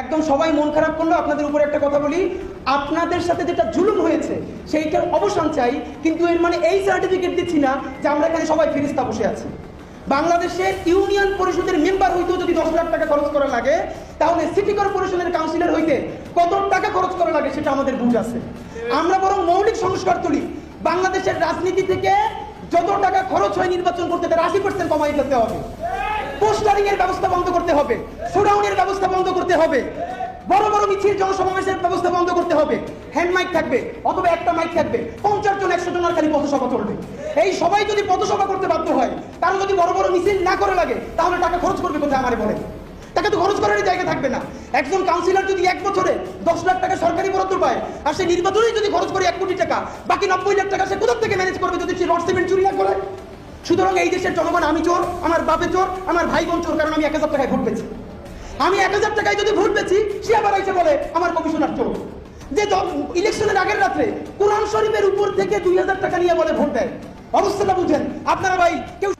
একদম সবাই মন খারাপ করল, আপনাদের উপরে একটা কথা বলি। আপনাদের সাথে যেটা জুলুম হয়েছে, সেইটার অবসান চাই, কিন্তু এর মানে এই সার্টিফিকেট দিচ্ছি না যে আমরা এখানে সবাই ফেরিস্তা বসে আছি। বাংলাদেশের ইউনিয়ন পরিষদের মেম্বার হইতেও যদি দশ লাখ টাকা খরচ করা লাগে, তাহলে সিটি কর্পোরেশনের কাউন্সিলর হইতে কত টাকা খরচ করা লাগে সেটা আমাদের বুঝ আছে। আমরা বরং মৌলিক সংস্কার তুলি। বাংলাদেশের রাজনীতি থেকে যত টাকা খরচ হয় নির্বাচন করতে, তার আশি পার্সেন্ট কমাই ফেলতে হবে। পোস্টারিং এর ব্যবস্থা বন্ধ করতে হবে শোডাউনের ব্যবস্থা বন্ধ করতে হবে, বড় বড় মিছিল জনসমাবেশের ব্যবস্থা বন্ধ করতে হবে। হ্যান্ড মাইক থাকবে, অথবা একটা মাইক থাকবে, পঞ্চাশ জন, একশো জনের খালি পথসভা চলবে। এই সবাই যদি পথসভা করতে বাধ্য হয় তারা যদি বড় বড় মিছিল না করে লাগে, তাহলে টাকা খরচ করবে কোথায় আমারে বলে টাকা তো খরচ করারই জায়গা থাকবে না। একজন কাউন্সিলর যদি এক বছরে দশ লাখ টাকা সরকারি বরাদ্দ পায়, আর সে নির্বাচনেই যদি খরচ করে এক কোটি টাকা, বাকি নব্বই লাখ টাকা সে কোথা থেকে ম্যানেজ করবে যদি সে রড সিমেন্ট চুরি না করে? সুতরাং এই দেশের জনগণ আমি চোর, আমার বাপে চোর, আমার ভাই বোন চোর, কারণ আমি এক হাজার টাকায় ভোট পেয়েছি। আমি এক হাজার টাকায় যদি ভোট পেয়েছি, সে আবার এসে বলে, আমার কমিশনার চোর। যে ইলেকশনের আগের রাত্রে কোরআন শরীফের উপর থেকে দুই হাজার টাকা নিয়ে বলে ভোট দেয়। অবস্থাটা বুঝেন। আপনারা ভাই, কেউ